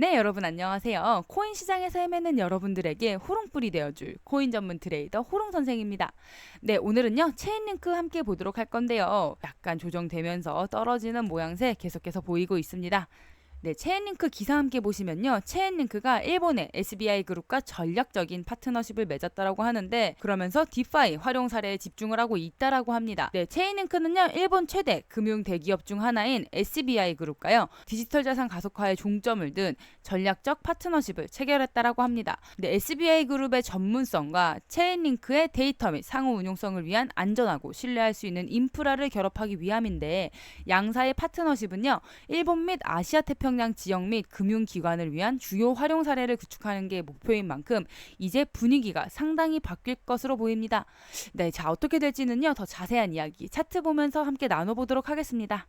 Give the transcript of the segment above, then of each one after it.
네, 여러분 안녕하세요. 코인 시장에서 헤매는 여러분들에게 호롱불이 되어줄 코인 전문 트레이더 호롱 선생입니다. 네, 오늘은요 체인링크 함께 보도록 할 건데요. 약간 조정되면서 떨어지는 모양새 계속해서 보이고 있습니다. 네, 체인링크 기사 함께 보시면요. 체인링크가 일본의 SBI 그룹과 전략적인 파트너십을 맺었다라고 하는데 그러면서 디파이 활용 사례에 집중을 하고 있다라고 합니다. 네, 체인링크는요. 일본 최대 금융 대기업 중 하나인 SBI 그룹과요. 디지털 자산 가속화에 중점을 둔 전략적 파트너십을 체결했다라고 합니다. 네, SBI 그룹의 전문성과 체인링크의 데이터 및 상호 운용성을 위한 안전하고 신뢰할 수 있는 인프라를 결합하기 위함인데 양사의 파트너십은요. 일본 및 아시아 태평 태평양 지역 및 금융기관을 위한 주요 활용 사례를 구축하는 게 목표인 만큼 이제 분위기가 상당히 바뀔 것으로 보입니다. 네, 자 어떻게 될지는요 더 자세한 이야기 차트 보면서 함께 나눠보도록 하겠습니다.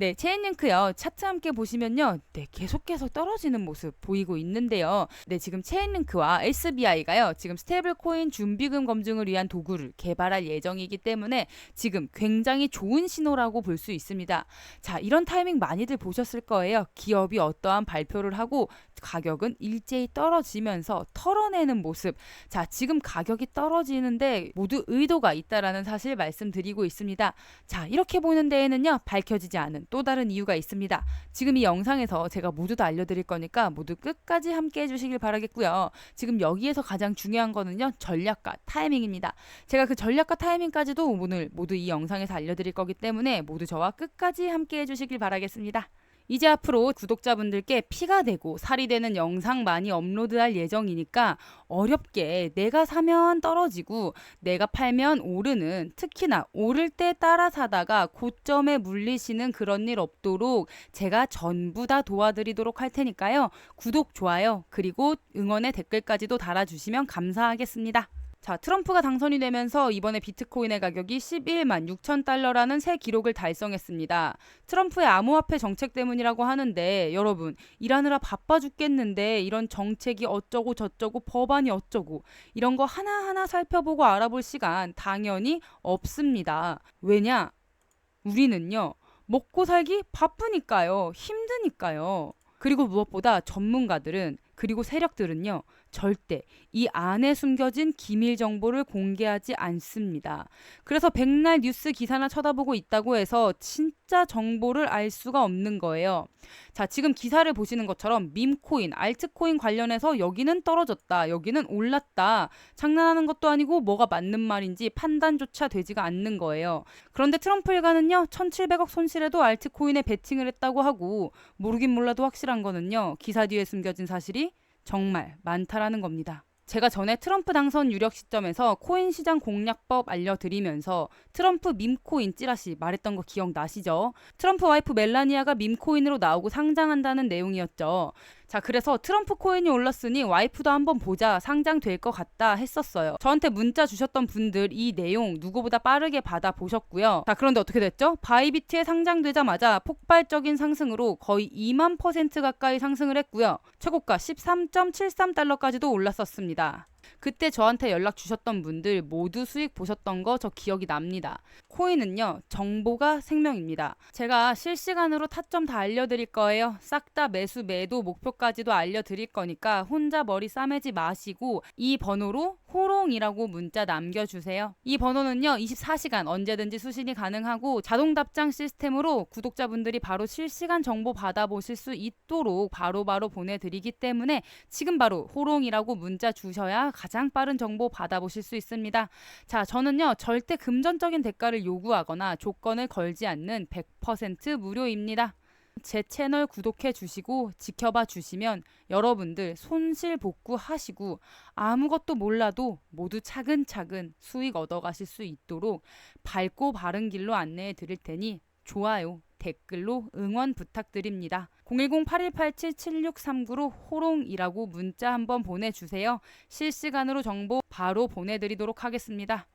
네, 체인링크요. 차트 함께 보시면요. 네, 계속해서 떨어지는 모습 보이고 있는데요. 네, 지금 체인링크와 SBI가요. 지금 스테이블 코인 준비금 검증을 위한 도구를 개발할 예정이기 때문에 지금 굉장히 좋은 신호라고 볼 수 있습니다. 자, 이런 타이밍 많이들 보셨을 거예요. 기업이 어떠한 발표를 하고 가격은 일제히 떨어지면서 털어내는 모습. 자, 지금 가격이 떨어지는데 모두 의도가 있다라는 사실 말씀드리고 있습니다. 자, 이렇게 보는 데에는요. 밝혀지지 않은 또 다른 이유가 있습니다. 지금 이 영상에서 제가 모두 다 알려드릴 거니까 모두 끝까지 함께 해주시길 바라겠고요. 지금 여기에서 가장 중요한 거는요. 전략과 타이밍입니다. 제가 그 전략과 타이밍까지도 오늘 모두 이 영상에서 알려드릴 거기 때문에 모두 저와 끝까지 함께 해주시길 바라겠습니다. 이제 앞으로 구독자분들께 피가 되고 살이 되는 영상 많이 업로드할 예정이니까 어렵게 내가 사면 떨어지고 내가 팔면 오르는 특히나 오를 때 따라 사다가 고점에 물리시는 그런 일 없도록 제가 전부 다 도와드리도록 할 테니까요. 구독, 좋아요, 그리고 응원의 댓글까지도 달아주시면 감사하겠습니다. 자, 트럼프가 당선이 되면서 이번에 비트코인의 가격이 11만 6천 달러라는 새 기록을 달성했습니다. 트럼프의 암호화폐 정책 때문이라고 하는데 여러분, 일하느라 바빠 죽겠는데 이런 정책이 어쩌고 저쩌고 법안이 어쩌고 이런 거 하나하나 살펴보고 알아볼 시간 당연히 없습니다. 왜냐? 우리는요. 먹고 살기 바쁘니까요. 힘드니까요. 그리고 무엇보다 전문가들은 그리고 세력들은요. 절대 이 안에 숨겨진 기밀 정보를 공개하지 않습니다. 그래서 백날 뉴스 기사나 쳐다보고 있다고 해서 진짜 정보를 알 수가 없는 거예요. 자, 지금 기사를 보시는 것처럼 밈코인, 알트코인 관련해서 여기는 떨어졌다, 여기는 올랐다. 장난하는 것도 아니고 뭐가 맞는 말인지 판단조차 되지가 않는 거예요. 그런데 트럼프 일가는요, 1,700억 손실에도 알트코인에 베팅을 했다고 하고 모르긴 몰라도 확실한 거는요, 기사 뒤에 숨겨진 사실이 정말 많다라는 겁니다. 제가 전에 트럼프 당선 유력 시점에서 코인 시장 공략법 알려드리면서 트럼프 밈코인 찌라시 말했던 거 기억나시죠? 트럼프 와이프 멜라니아가 밈코인으로 나오고 상장한다는 내용이었죠. 자, 그래서 트럼프 코인이 올랐으니 와이프도 한번 보자 상장될 것 같다 했었어요. 저한테 문자 주셨던 분들 이 내용 누구보다 빠르게 받아 보셨고요. 자, 그런데 어떻게 됐죠? 바이비트에 상장되자마자 폭발적인 상승으로 거의 2만 퍼센트 가까이 상승을 했고요. 최고가 13.73달러까지도 올랐었습니다. 그때 저한테 연락 주셨던 분들 모두 수익 보셨던 거 저 기억이 납니다. 코인은요, 정보가 생명입니다. 제가 실시간으로 타점 다 알려드릴 거예요. 싹 다 매수, 매도, 목표까지도 알려드릴 거니까 혼자 머리 싸매지 마시고 이 번호로 호롱이라고 문자 남겨주세요. 이 번호는요, 24시간 언제든지 수신이 가능하고 자동 답장 시스템으로 구독자분들이 바로 실시간 정보 받아보실 수 있도록 바로바로 바로 보내드리기 때문에 지금 바로 호롱이라고 문자 주셔야 가장 빠른 정보 받아보실 수 있습니다. 자, 저는요, 절대 금전적인 대가를 요구하거나 조건을 걸지 않는 100% 무료입니다. 제 채널 구독해 주시고 지켜봐 주시면 여러분들 손실 복구 하시고 아무것도 몰라도 모두 차근차근 수익 얻어 가실 수 있도록 밝고 바른 길로 안내해 드릴 테니 좋아요, 댓글로 응원 부탁드립니다. 010-8187-7639로 호롱이라고 문자 한번 보내주세요. 실시간으로 정보 바로 보내드리도록 하겠습니다.